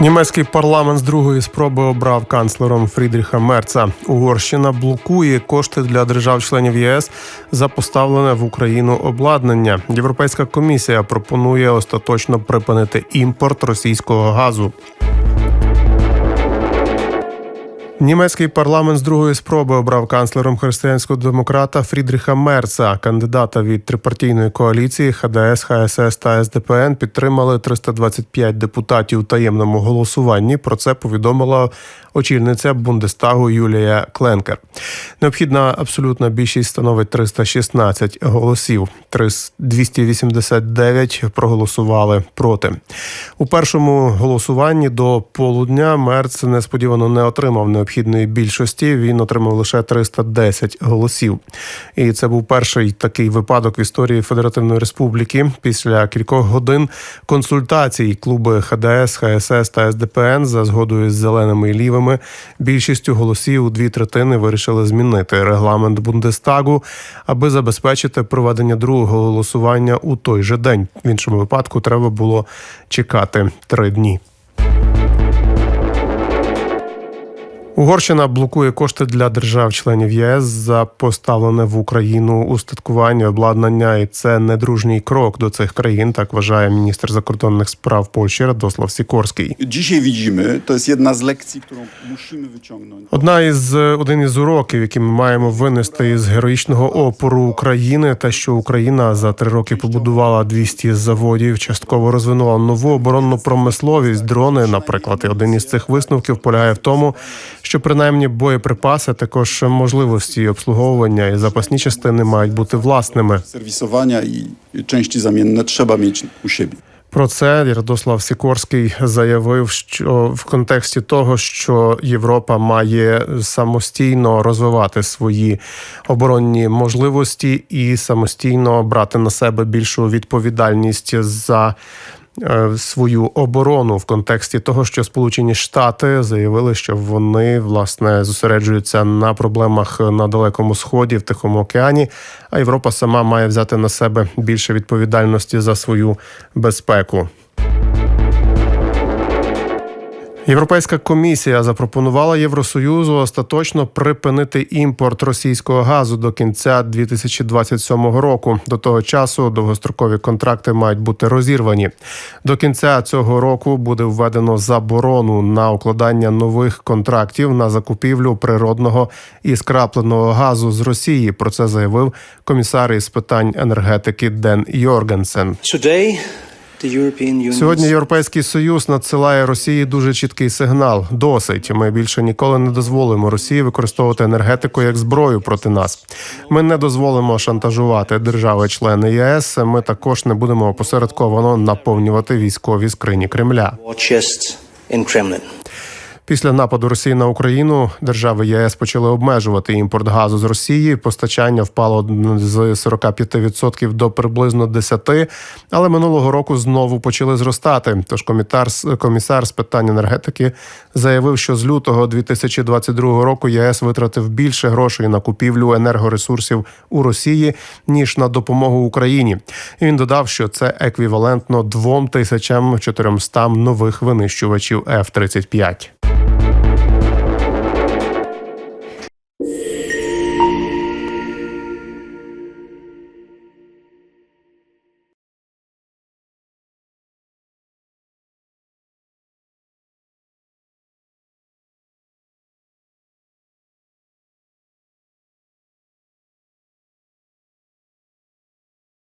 Німецький парламент з другої спроби обрав канцлером Фрідріха Мерца. Угорщина блокує кошти для держав-членів ЄС за поставлене в Україну обладнання. Європейська комісія пропонує остаточно припинити імпорт російського газу. Німецький парламент з другої спроби обрав канцлером християнського демократа Фрідріха Мерца. Кандидата від трипартійної коаліції ХДС, ХСС та СДПН підтримали 325 депутатів у таємному голосуванні. Про це повідомила очільниця Бундестагу Юлія Кленкер. Необхідна абсолютна більшість становить 316 голосів. 289 проголосували проти. У першому голосуванні до полудня Мерц несподівано не отримав необхідної більшості. Він отримав лише 310 голосів. І це був перший такий випадок в історії Федеративної Республіки. Після кількох годин консультацій клуби ХДС, ХСС та СДПН за згодою з зеленими і лівими більшістю голосів у дві третини вирішили змінити регламент Бундестагу, аби забезпечити проведення другого голосування у той же день. В іншому випадку треба було чекати три дні. Угорщина блокує кошти для держав-членів ЄС за поставлене в Україну устаткування обладнання, і це недружній крок до цих країн. Так вважає міністр закордонних справ Польщі Радослав Сікорський. Одна із один із уроків, які ми маємо винести із героїчного опору України, те, що Україна за три роки побудувала 200 заводів, частково розвинула нову оборонну промисловість, дрони, наприклад, і один із цих висновків полягає в тому, що принаймні боєприпаси, також можливості обслуговування і запасні частини мають бути власними. Serwisowania i części zamienne trzeba mieć u siebie. Про це Радослав Сікорський заявив, що в контексті того, що Європа має самостійно розвивати свої оборонні можливості і самостійно брати на себе більшу відповідальність за. Е, Свою оборону в контексті того, що Сполучені Штати заявили, що вони власне зосереджуються на проблемах на далекому сході в Тихому океані, а Європа сама має взяти на себе більше відповідальності за свою безпеку. Європейська комісія запропонувала Євросоюзу остаточно припинити імпорт російського газу до кінця 2027 року. До того часу довгострокові контракти мають бути розірвані. До кінця цього року буде введено заборону на укладання нових контрактів на закупівлю природного і скрапленого газу з Росії. Про це заявив комісар із питань енергетики Ден Йоргенсен. Сьогодні Європейський Союз надсилає Росії дуже чіткий сигнал. Досить. Ми більше ніколи не дозволимо Росії використовувати енергетику як зброю проти нас. Ми не дозволимо шантажувати держави-члени ЄС. Ми також не будемо опосередковано наповнювати військові скрині Кремля. Після нападу Росії на Україну держави ЄС почали обмежувати імпорт газу з Росії. Постачання впало з 45% до приблизно 10%, але минулого року знову почали зростати. Тож комітар комісар з питань енергетики заявив, що з лютого 2022 року ЄС витратив більше грошей на купівлю енергоресурсів у Росії ніж на допомогу Україні. І він додав, що це еквівалентно 2400 нових винищувачів F-35.